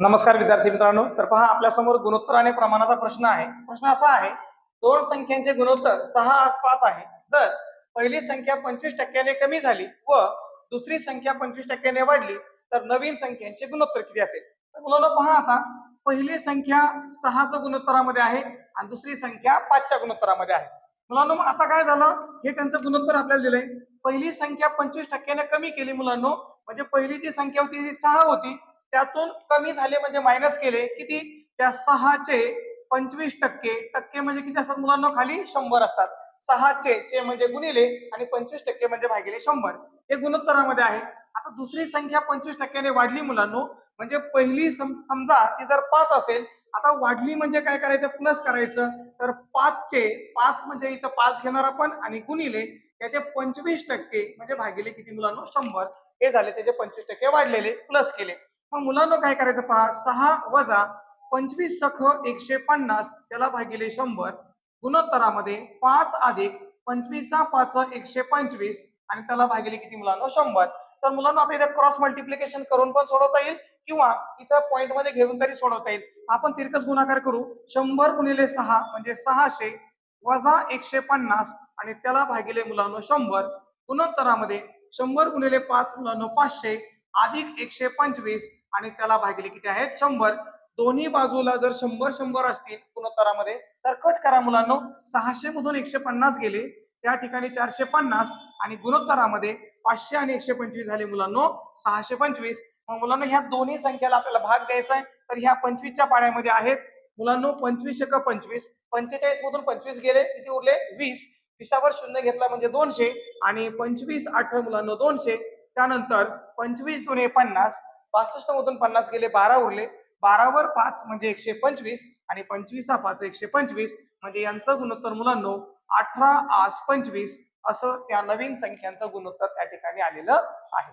नमस्कार विद्यार्थी मित्रांनो. तर पहा आपल्यासमोर गुणोत्तर आणि प्रमाणाचा प्रश्न आहे. प्रश्न असा आहे दोन संख्यांचे गुणोत्तर सहा आसपास आहे. जर पहिली संख्या पंचवीस टक्क्याने कमी झाली व दुसरी संख्या पंचवीस टक्क्याने वाढली तर नवीन संख्यांचे गुणोत्तर किती असेल? तर मुलांना पहा आता पहिली संख्या सहाच्या गुणोत्तरामध्ये आहे आणि दुसरी संख्या पाचच्या गुणोत्तरामध्ये आहे. मुलांनो मग आता काय झालं? हे त्यांचं गुणोत्तर आपल्याला दिलंय. पहिली संख्या पंचवीस टक्क्याने कमी केली मुलांनो म्हणजे पहिली जी संख्या होती ती सहा होती त्यातून कमी झाले म्हणजे मायनस केले. किती? त्या सहाचे पंचवीस टक्के. टक्के म्हणजे किती असतात मुलांना? खाली शंभर असतात. सहाचे चे म्हणजे गुणिले आणि पंचवीस टक्के म्हणजे भागिले शंभर. हे गुणोत्तरामध्ये आहे. आता दुसरी संख्या पंचवीस टक्क्याने वाढली मुलांनो म्हणजे पहिली सम- समजा ती जर पाच असेल आता वाढली म्हणजे काय करायचं? प्लस करायचं. तर पाचचे पाच म्हणजे इथं पाच घेणार आपण आणि गुणिले त्याचे पंचवीस टक्के म्हणजे भागिले किती मुलांनो? शंभर. हे झाले त्याचे पंचवीस टक्के वाढलेले प्लस केले. मग मुलांना काय करायचं पहा? सहा वजा पंचवीस सख एकशे पन्नास त्याला भागिले शंभर. गुणोत्तरामध्ये पाच अधिक पंचवीस पाच एकशे पंचवीस आणि त्याला भागिले किती मुलांना? शंभर. तर मुलांना आता इथे क्रॉस मल्टिप्लिकेशन करून पण सोडवता येईल किंवा इथं पॉइंटमध्ये घेऊन तरी सोडवता येईल. आपण तिरकस गुणाकार करू. शंभर गुणिले सहा म्हणजे सहाशे वजा एकशे पन्नास आणि त्याला भागिले मुलांनो शंभर. गुणोत्तरामध्ये शंभर गुणिले पाच मुलांनो पाचशे अधिक एकशे पंचवीस आणि त्याला भागिले किती आहेत? शंभर. दोन्ही बाजूला जर शंभर शंभर असतील गुणोत्तरामध्ये तर कट करा मुलांनो. सहाशे मधून एकशे पन्नास गेले. त्या ठिकाणी चारशे पन्नास आणि गुणोत्तरामध्ये पाचशे आणि एकशे पंचवीस झाले मुलांनो. सहाशे पंचवीस मग मुलांना ह्या दोन्ही संख्येला आपल्याला भाग द्यायचा आहे. तर ह्या पंचवीसच्या पाड्यामध्ये आहेत. मुलांनो पंचवीस एक पंचवीस. पंचेचाळीस मधून पंचवीस गेले. किती उरले? वीस. विसावर शून्य घेतला म्हणजे दोनशे. आणि पंचवीस आठ मुलांनो दोनशे. त्यानंतर पंचवीस दोन पन्नास पासष्ट मधून पन्नास गेले बारा उरले. बारावर पाच म्हणजे एकशे पंचवीस आणि पंचवीस हा पाच एकशे पंचवीस. म्हणजे यांचं गुणोत्तर मुलांनो अठरा आस पंचवीस असं त्या नवीन संख्यांचं गुणोत्तर त्या ठिकाणी आलेलं आहे.